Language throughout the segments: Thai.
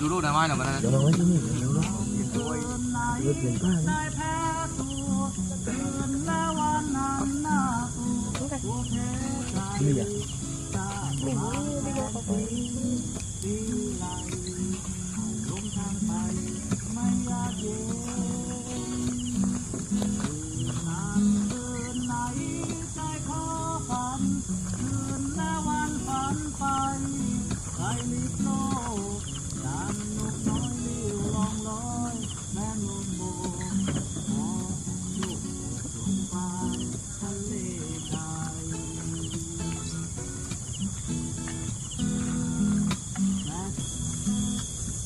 ดูรูปได้ไหมหน่อยมันนะเดี๋ยวมาไว้ที่นี่เดี๋ยวเราเดี๋ยวเปลี่ยนป้านะนี่อะ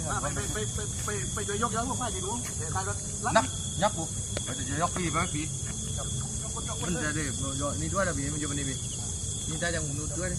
ไอ้นี่มันนะมันฟันมาเลยนะมันฟันมาหน้าแล้วเดี๋ยวเรากับนี่ไงเลือดเลือดได้จริงเดี๋ยวอ้วกก้อยมาตั้งกันได้ดีกว่าไปไปไปไปไปไปช่วยยกยังพวกไฟดีดูเดี๋ยวใครก็รับนับยักกูเราจะยกปีไปไหมปีมันจะได้นี่ด้วยนะปีมันอยู่บนนี้ปีนี่ได้ยังมุมนู้นด้วย